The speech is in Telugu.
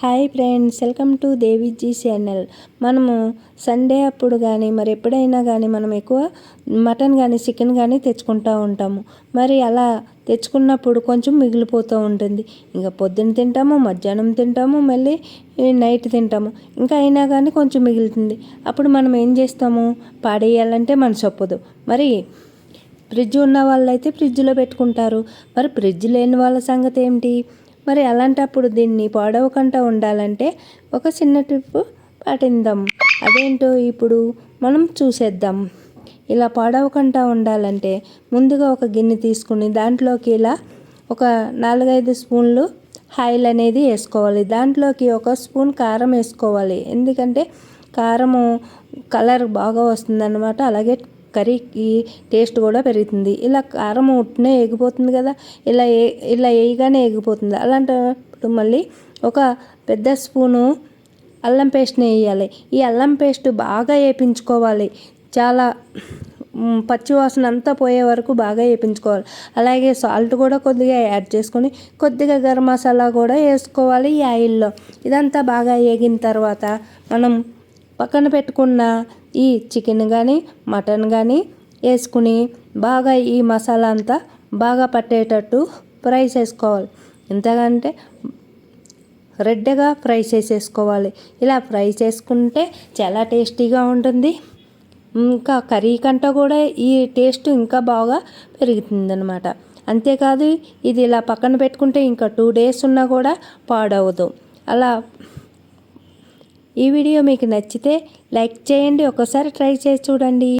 Hi friends welcome to Deviji channel. మనము సండే అప్పుడు కానీ మరి ఎప్పుడైనా కానీ మనం ఎక్కువ మటన్ కానీ చికెన్ కానీ తెచ్చుకుంటూ ఉంటాము. మరి అలా తెచ్చుకున్నప్పుడు కొంచెం మిగిలిపోతూ ఉంటుంది. ఇంకా పొద్దున్న తింటాము మధ్యాహ్నం తింటాము మళ్ళీ నైట్ తింటాము. ఇంకా అయినా కానీ కొంచెం మిగులుతుంది. అప్పుడు మనం ఏం చేస్తాము? పాడేయాలంటే మనసు ఒప్పదు. మరి ఫ్రిడ్జ్ ఉన్న వాళ్ళైతే ఫ్రిడ్జ్లో పెట్టుకుంటారు. మరి ఫ్రిడ్జ్ లేని వాళ్ళ సంగతి ఏమిటి? మరి అలాంటప్పుడు దీన్ని పాడవకుండా ఉండాలంటే ఒక చిన్న ట్రిప్పు పాటిందాం అదేంటో ఇప్పుడు మనం చూసేద్దాం. ఇలా పాడవకుండా ఉండాలంటే ముందుగా ఒక గిన్నె తీసుకుని దాంట్లోకి ఇలా ఒక నాలుగైదు స్పూన్లు ఆయిల్ అనేది వేసుకోవాలి. దాంట్లోకి ఒక స్పూన్ కారం వేసుకోవాలి. ఎందుకంటే కారము కలర్ బాగా వస్తుందన్నమాట. అలాగే కర్రీకి టేస్ట్ కూడా పెరుగుతుంది. ఇలా కారం ఉట్టినే ఎగిపోతుంది కదా. ఇలా ఏ ఇలా వేయగానే ఎగిపోతుంది అలాంటప్పుడు మళ్ళీ ఒక పెద్ద స్పూను అల్లం పేస్ట్ని వేయాలి ఈ అల్లం పేస్ట్ బాగా వేయించుకోవాలి చాలా పచ్చివాసన అంతా పోయే వరకు బాగా వేయించుకోవాలి అలాగే సాల్ట్ కూడా కొద్దిగా యాడ్ చేసుకొని కొద్దిగా గరం మసాలా కూడా వేసుకోవాలి ఈ ఆయిల్లో. ఇదంతా బాగా వేగిన తర్వాత మనం పక్కన పెట్టుకున్న ఈ చికెన్ కానీ మటన్ కానీ వేసుకుని బాగా ఈ మసాలా అంతా బాగా పట్టేటట్టు ఫ్రై చేసుకోవాలి. ఎంతకంటే రెడ్గా ఫ్రై చేసేసుకోవాలి. ఇలా ఫ్రై చేసుకుంటే చాలా టేస్టీగా ఉంటుంది. ఇంకా కర్రీ కంటే కూడా ఈ టేస్ట్ ఇంకా బాగా పెరుగుతుంది అనమాట అంతేకాదు ఇది ఇలా పక్కన పెట్టుకుంటే ఇంకా టూ డేస్ ఉన్నా కూడా పాడవదు. అలా ఈ వీడియో మీకు నచ్చితే లైక్ చేయండి ఒకసారి ట్రై చేసి చూడండి.